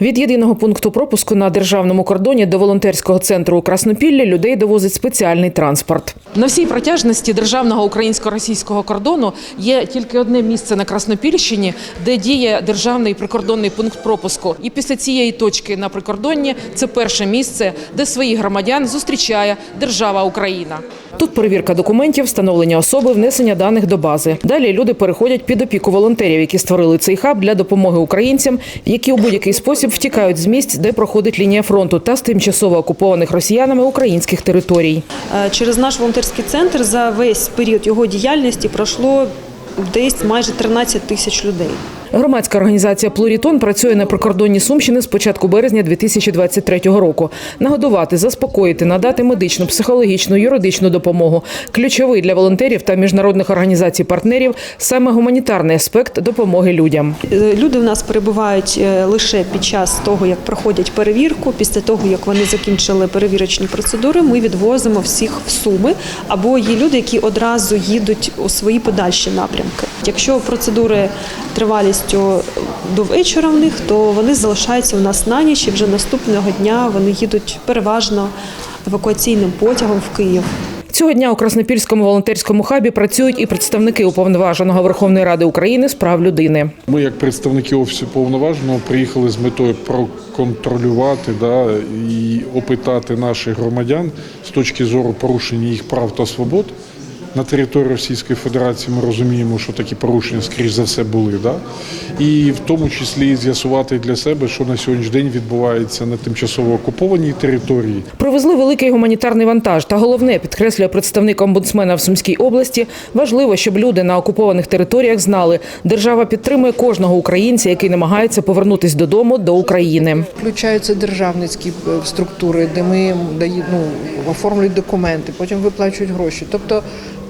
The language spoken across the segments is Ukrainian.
Від єдиного пункту пропуску на державному кордоні до волонтерського центру у Краснопіллі людей довозить спеціальний транспорт. На всій протяжності державного українсько-російського кордону є тільки одне місце на Краснопільщині, де діє державний прикордонний пункт пропуску. І після цієї точки на прикордонні це перше місце, де своїх громадян зустрічає держава Україна. Тут перевірка документів, встановлення особи, внесення даних до бази. Далі люди переходять під опіку волонтерів, які створили цей хаб для допомоги українцям, які у будь-який спосіб втікають з місць, де проходить лінія фронту, та з тимчасово окупованих росіянами українських територій. Е, Через наш волонтерський центр за весь період його діяльності пройшло десь майже 13 тисяч людей. Громадська організація Плурітон працює на прикордонні Сумщини з початку березня 2023 року. Нагодувати, заспокоїти, надати медичну, психологічну, юридичну допомогу. Ключовий для волонтерів та міжнародних організацій партнерів саме гуманітарний аспект допомоги людям. Е, Люди в нас перебувають е, лише під час того, як проходять перевірку. Після того, як вони закінчили перевірочні процедури, ми відвозимо всіх в суми. Або є люди, які одразу їдуть у свої подальші напрямки. Якщо процедури тривалістю до вечора в них, то вони залишаються у нас на ніч і вже наступного дня вони їдуть переважно евакуаційним потягом в Київ. Цього дня у Краснопільському волонтерському хабі працюють і представники уповноваженого Верховної Ради України з прав людини. Ми, як представники офісу повноваженого, приїхали з метою проконтролювати да, і опитати наших громадян з точки зору порушення їх прав та свобод. На території Російської Федерації ми розуміємо, що такі порушення, скоріш за все, були. Да? І в тому числі з'ясувати для себе, що на сьогоднішній день відбувається на тимчасово окупованій території. Привезли великий гуманітарний вантаж. Та головне, підкреслює представник омбудсмена в Сумській області, важливо, щоб люди на окупованих територіях знали, держава підтримує кожного українця, який намагається повернутись додому до України. Включаються державницькі е, структури, де ми даємо ну, оформлюють документи, потім виплачують гроші. Тобто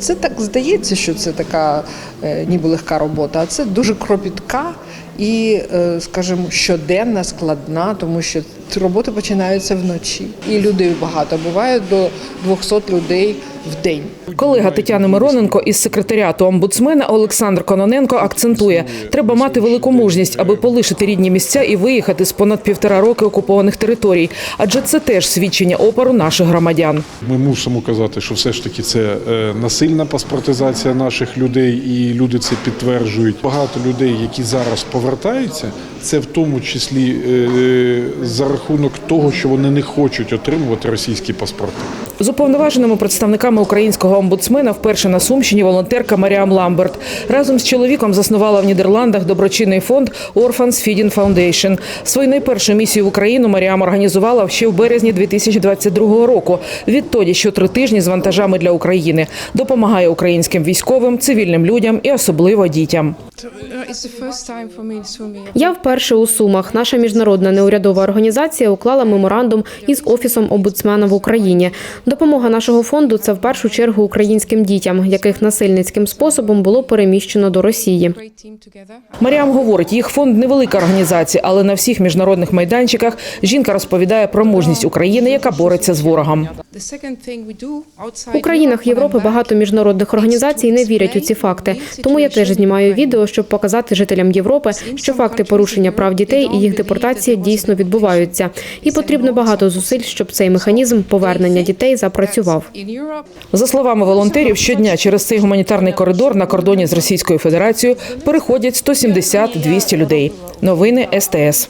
це так здається, що це така е, ніби легка робота, а це дуже кропітка і, е, скажімо, щоденна, складна, тому що роботи починаються вночі. І людей багато буває до 200 людей в день. Колега Тетяни Мироненко із секретаріату омбудсмена Олександр Кононенко акцентує, треба мати велику мужність, аби полишити рідні місця і виїхати з понад півтора роки окупованих територій. Адже це теж свідчення опору наших громадян. Ми мусимо казати, що все ж таки це е, насильна паспортизація наших людей, і люди це підтверджують. Багато людей, які зараз повертаються, це в тому числі е, за рахунок того, що вони не хочуть отримувати російські паспорти. З уповноваженими представниками українського омбудсмена вперше на Сумщині волонтерка Маріам Ламберт разом з чоловіком заснувала в Нідерландах доброчинний фонд Orphans Feeding Foundation. Свою найпершу місію в Україну Маріам організувала ще в березні 2022 року. Відтоді щотри тижні з вантажами для України допомагає українським військовим, цивільним людям і особливо дітям. Я вперше у Сумах. Наша міжнародна неурядова організація уклала меморандум із офісом омбудсмена в Україні. Допомога нашого фонду це в першу чергу українським дітям, яких насильницьким способом було переміщено до Росії. Маріам говорить, їх фонд невелика організація, але на всіх міжнародних майданчиках жінка розповідає про мужність України, яка бореться з ворогом. У країнах Європи багато міжнародних організацій не вірять у ці факти. Тому я теж знімаю відео, щоб показати жителям Європи, що факти порушення прав дітей і їх депортації дійсно відбуваються. І потрібно багато зусиль, щоб цей механізм повернення дітей запрацював. За словами волонтерів, щодня через цей гуманітарний коридор на кордоні з Російською Федерацією переходять 170-200 людей. Новини СТС.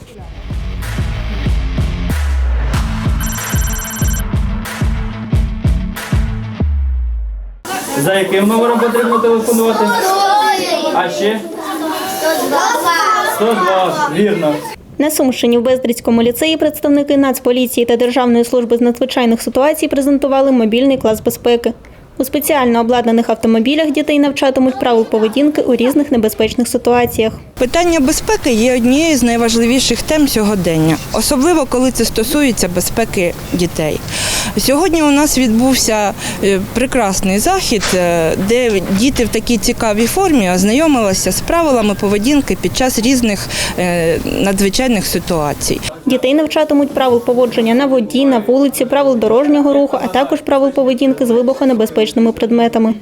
За яким номером потрібно телефонувати? А ще? 102, вірно. На Сумщині в Бездрицькому ліцеї представники Нацполіції та Державної служби з надзвичайних ситуацій презентували мобільний клас безпеки. У спеціально обладнаних автомобілях дітей навчатимуть правил поведінки у різних небезпечних ситуаціях. Питання безпеки є однією з найважливіших тем сьогодення, особливо коли це стосується безпеки дітей. Сьогодні у нас відбувся е, прекрасний захід, е, де діти в такій цікавій формі ознайомилися з правилами поведінки під час різних е, надзвичайних ситуацій. Дітей навчатимуть правил поводження на воді, на вулиці, правил дорожнього руху, а також правил поведінки з вибухонебезпечними предметами.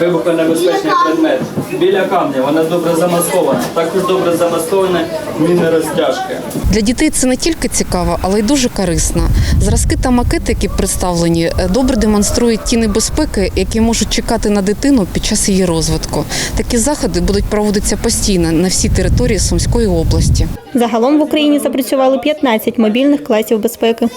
Вибухонебезпечний предмет. Біля камня, вона добре замаскована. Також добре замаскована міни розтяжки. Для дітей це не тільки цікаво, але й дуже корисно. Зразки та макети, які представлені, е, добре демонструють ті небезпеки, які можуть чекати на дитину під час її розвитку. Такі заходи будуть проводитися постійно на всій території Сумської області. Загалом в Україні запрацювали 15 мобільних класів безпеки.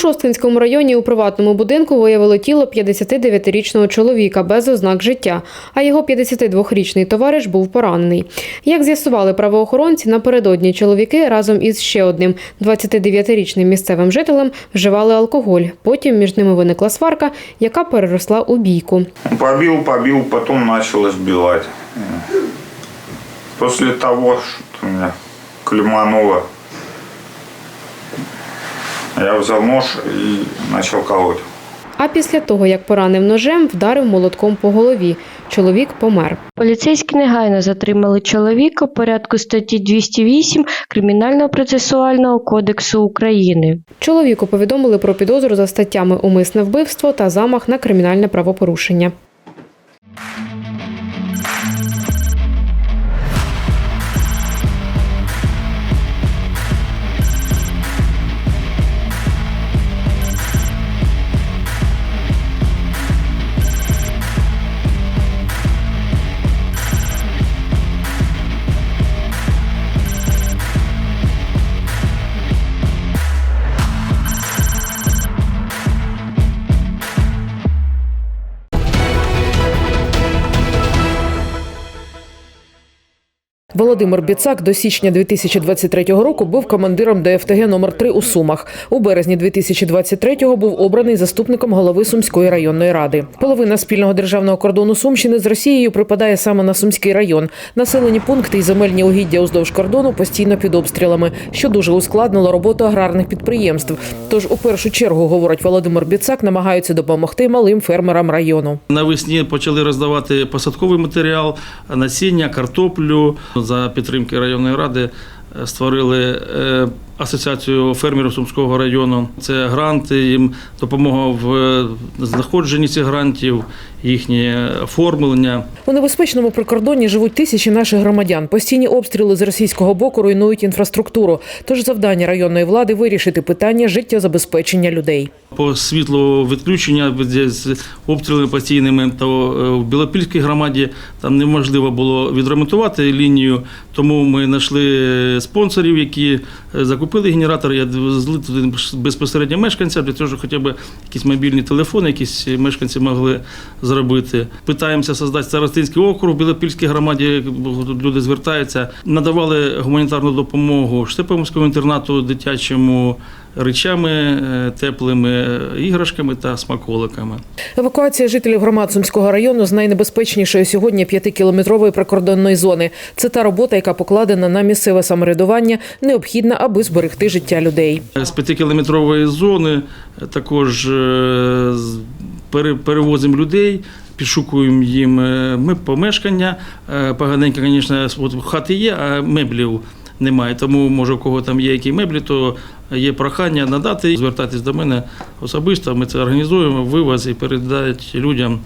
Шосткинському районі у приватному будинку виявили тіло 59-річного чоловіка без ознак життя, а його 52-річний товариш був поранений. Як з'ясували правоохоронці, напередодні чоловіки разом із ще одним 29-річним місцевим жителем вживали алкоголь. Потім між ними виникла сварка, яка переросла у бійку. Побил, побил, потом начал избивать. После того, что меня клемануло, я взял нож и начал колоть. А після того, як поранив ножем, вдарив молотком по голові. Чоловік помер. Поліцейські негайно затримали чоловіка порядку статті 208 Кримінального процесуального кодексу України. Чоловіку повідомили про підозру за статтями умисне вбивство та замах на кримінальне правопорушення. Володимир Біцак до січня 2023 року був командиром ДФТГ номер 3 у Сумах. У березні 2023-го був обраний заступником голови Сумської районної ради. Половина спільного державного кордону Сумщини з Росією припадає саме на Сумський район. Населені пункти і земельні угіддя уздовж кордону постійно під обстрілами, що дуже ускладнило роботу аграрних підприємств. Тож у першу чергу, говорить Володимир Біцак, намагаються допомогти малим фермерам району. Навесні почали роздавати посадковий матеріал, насіння, картоплю. За підтримки районної ради е, створили е, асоціацію фермерів Сумського району. Це гранти, їм допомога в е, знаходженні цих грантів, їхнє оформлення. У небезпечному прикордонні живуть тисячі наших громадян. Постійні обстріли з російського боку руйнують інфраструктуру. Тож завдання районної влади вирішити питання життєзабезпечення людей. По світлу відключення з обстрілами постійними, то е, в Білопільській громаді там неможливо було відремонтувати лінію, тому ми знайшли спонсорів, які е, закупили генератор. Я зли туди безпосередньо мешканця, для того, щоб хоча б якісь мобільні телефони, якісь мешканці могли зробити. Питаємося создати старостинський округ Білопільській громаді. Люди звертаються, надавали гуманітарну допомогу Штепомському інтернату дитячому речами е, теплими, іграшками та смаколиками. Евакуація жителів громад Сумського району з найнебезпечнішої сьогодні п'ятикілометрової прикордонної зони. Це та робота, яка покладена на місцеве самоврядування, необхідна, аби зберегти життя людей. З п'ятикілометрової зони е, також е, перевозимо людей. Підшукуємо їм ми помешкання. Поганенько, звісно, от хати є, а меблів немає. Тому, може, у кого там є які меблі, то є прохання надати, звертатись до мене особисто. Ми це організуємо, вивоз і передати людям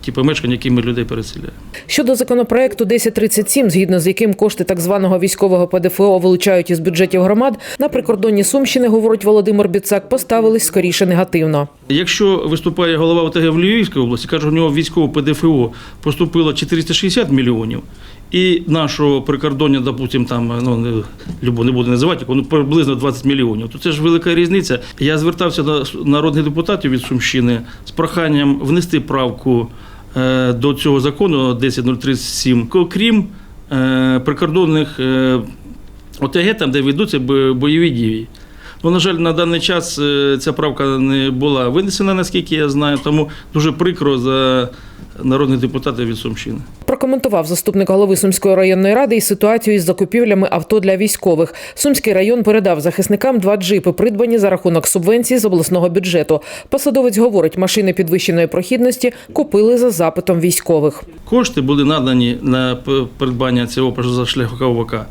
ті помешкання, які ми людей переселяємо. Щодо законопроекту 1037, згідно з яким кошти так званого військового ПДФО вилучають із бюджетів громад, на прикордонні Сумщини, говорить Володимир Біцак, поставились скоріше негативно. Якщо виступає голова ОТГ в Львівській області, каже, у нього військове ПДФО поступило 460 мільйонів, і нашого прикордоння, допустим, там ну не любо не буду називати, ну приблизно 20 мільйонів. То це ж велика різниця. Я звертався до народних депутатів від Сумщини з проханням внести правку е, до цього закону 10037, окрім е, прикордонних е, ОТГ, там, де ведуться бойові дії. Ну, на жаль, на даний час е, ця правка не була винесена, наскільки я знаю, тому дуже прикро за народних депутатів від Сумщини. Прокоментував заступник голови Сумської районної ради і ситуацію із закупівлями авто для військових. Сумський район передав захисникам два джипи, придбані за рахунок субвенції з обласного бюджету. Посадовець говорить, машини підвищеної прохідності купили за запитом військових. Кошти були надані на придбання цього позашляховика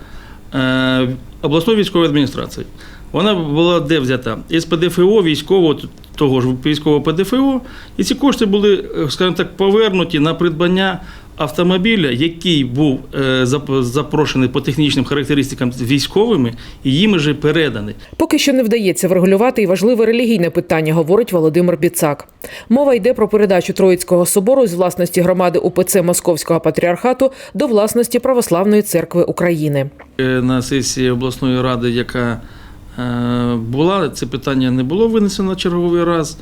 е, обласною військовою адміністрацією. Вона була де взята? Із ПДФО військового того ж військового ПДФО, і ці кошти були, е, скажімо так, повернуті на придбання автомобіля, який був е, запрошений по технічним характеристикам військовими, і їм вже переданий. Поки що не вдається врегулювати і важливе релігійне питання, говорить Володимир Біцак. Мова йде про передачу Троїцького собору з власності громади УПЦ Московського патріархату до власності Православної церкви України. Е, На сесії обласної ради, яка була, це питання не було винесено черговий раз.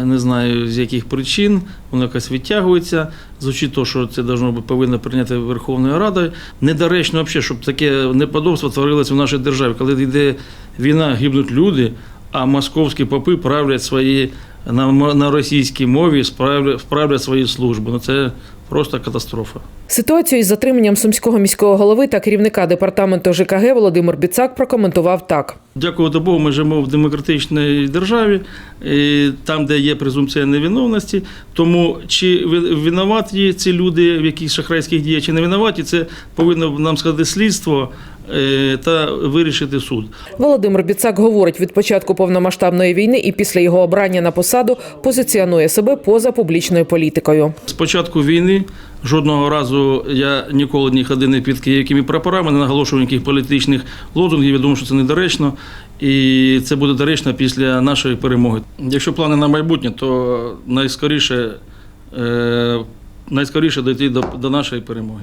Е, Не знаю з яких причин, воно якось відтягується. Звучить то, що це должно би повинно прийняти Верховною Радою. Недоречно взагалі, щоб таке неподобство творилося в нашій державі, коли йде війна, гибнуть люди, а московські попи правлять свої на, на російській мові, справлять, справлять свої служби. Ну це просто катастрофа. Ситуацію із затриманням сумського міського голови та керівника департаменту ЖКГ Володимир Біцак прокоментував так. Дякувати Богу, ми живемо в демократичній державі, і там, де є презумпція невиновності. Тому чи ви- винуваті ці люди в якихось шахрайських діях, чи не винуваті, це повинно нам сказати слідство та вирішити суд. Володимир Біцак говорить, від початку повномасштабної війни і після його обрання на посаду позиціонує себе поза публічною політикою. З початку війни жодного разу я ніколи не ходив не під київськими прапорами, не наголошував ніяких політичних лозунгів. Я думаю, що це недоречно, і це буде доречно після нашої перемоги. Якщо плани на майбутнє, то найскоріше, е, найскоріше дойти до, до нашої перемоги.